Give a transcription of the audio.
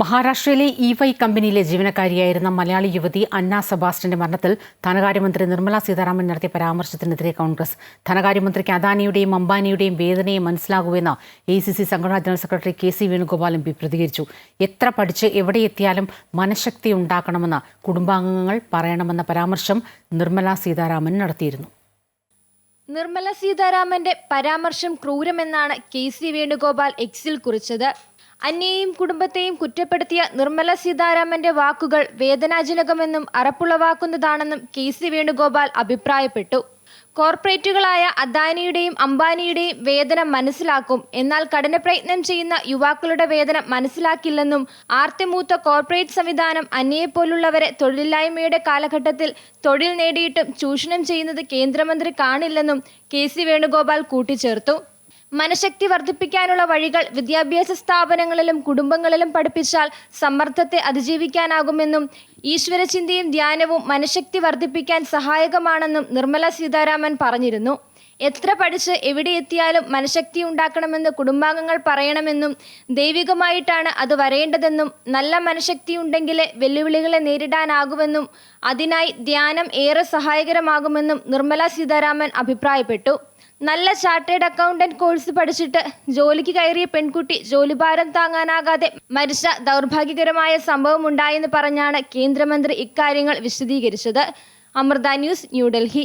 മഹാരാഷ്ട്രയിലെ E Y കമ്പനിയിലെ ജീവനക്കാരിയായിരുന്ന മലയാളി യുവതി അന്ന സെബാസ്റ്റ്യന്റെ മരണത്തിൽ ധനകാര്യമന്ത്രി നിർമ്മല സീതാരാമൻ നടത്തിയ പരാമർശത്തിനെതിരെ കോൺഗ്രസ്. ധനകാര്യമന്ത്രിക്ക് അദാനിയുടെയും അംബാനിയുടെയും വേദനയെ മനസ്സിലാകുമെന്ന് എ സി സി സംഘടനാ general secretary K C Venugopal M P പ്രതികരിച്ചു. എത്ര പഠിച്ച് എവിടെ എത്തിയാലും മനഃശക്തി ഉണ്ടാക്കണമെന്ന് കുടുംബാംഗങ്ങൾ പറയണമെന്ന പരാമർശം നിർമ്മല സീതാരാമൻ നടത്തിയിരുന്നു. നിർമ്മല സീതാരാമന്റെ പരാമർശം ക്രൂരമെന്നാണ് കെ സി വേണുഗോപാൽ എക്സിൽ കുറിച്ചത്. അന്യയെയും കുടുംബത്തെയും കുറ്റപ്പെടുത്തിയ നിർമ്മല സീതാരാമന്റെ വാക്കുകൾ വേദനാജനകമെന്നും അറപ്പുളവാക്കുന്നതാണെന്നും കെ സി വേണുഗോപാൽ അഭിപ്രായപ്പെട്ടു. കോർപ്പറേറ്റുകളായ അദാനിയുടെയും അംബാനിയുടെയും വേദന മനസ്സിലാക്കും. എന്നാൽ കഠിന പ്രയത്നം ചെയ്യുന്ന യുവാക്കളുടെ വേദന മനസ്സിലാക്കില്ലെന്നും ആർത്തിമൂത്ത കോർപ്പറേറ്റ് സംവിധാനം അന്യയെപ്പോലുള്ളവരെ തൊഴിലില്ലായ്മയുടെ കാലഘട്ടത്തിൽ തൊഴിൽ നേടിയിട്ടും ചൂഷണം ചെയ്യുന്നത് കേന്ദ്രമന്ത്രി കാണില്ലെന്നും കെ സി വേണുഗോപാൽ കൂട്ടിച്ചേർത്തു. മനഃശക്തി വർദ്ധിപ്പിക്കാനുള്ള വഴികൾ വിദ്യാഭ്യാസ സ്ഥാപനങ്ങളിലും കുടുംബങ്ങളിലും പഠിപ്പിച്ചാൽ സമ്മർദ്ദത്തെ അതിജീവിക്കാനാകുമെന്നും ഈശ്വരചിന്തയും ധ്യാനവും മനഃശക്തി വർദ്ധിപ്പിക്കാൻ സഹായകമാണെന്നും നിർമ്മല സീതാരാമൻ പറഞ്ഞിരുന്നു. എത്ര പഠിച്ച് എവിടെ എത്തിയാലും മനഃശക്തി ഉണ്ടാക്കണമെന്ന് കുടുംബാംഗങ്ങൾ പറയണമെന്നും ദൈവികമായിട്ടാണ് അത് വരേണ്ടതെന്നും നല്ല മനഃശക്തി ഉണ്ടെങ്കിലേ വെല്ലുവിളികളെ നേരിടാനാകുമെന്നും അതിനായി ധ്യാനം ഏറെ സഹായകരമാകുമെന്നും നിർമ്മല സീതാരാമൻ അഭിപ്രായപ്പെട്ടു. നല്ല ചാർട്ടേഡ് അക്കൗണ്ടന്റ് കോഴ്സ് പഠിച്ചിട്ട് ജോലിക്ക് കയറിയ പെൺകുട്ടി ജോലിഭാരം താങ്ങാനാകാതെ മരിച്ച ദൗർഭാഗ്യകരമായ സംഭവം ഉണ്ടായെന്ന് പറഞ്ഞാണ് കേന്ദ്രമന്ത്രി ഇക്കാര്യങ്ങൾ വിശദീകരിച്ചത്. അമൃത ന്യൂസ് ന്യൂഡൽഹി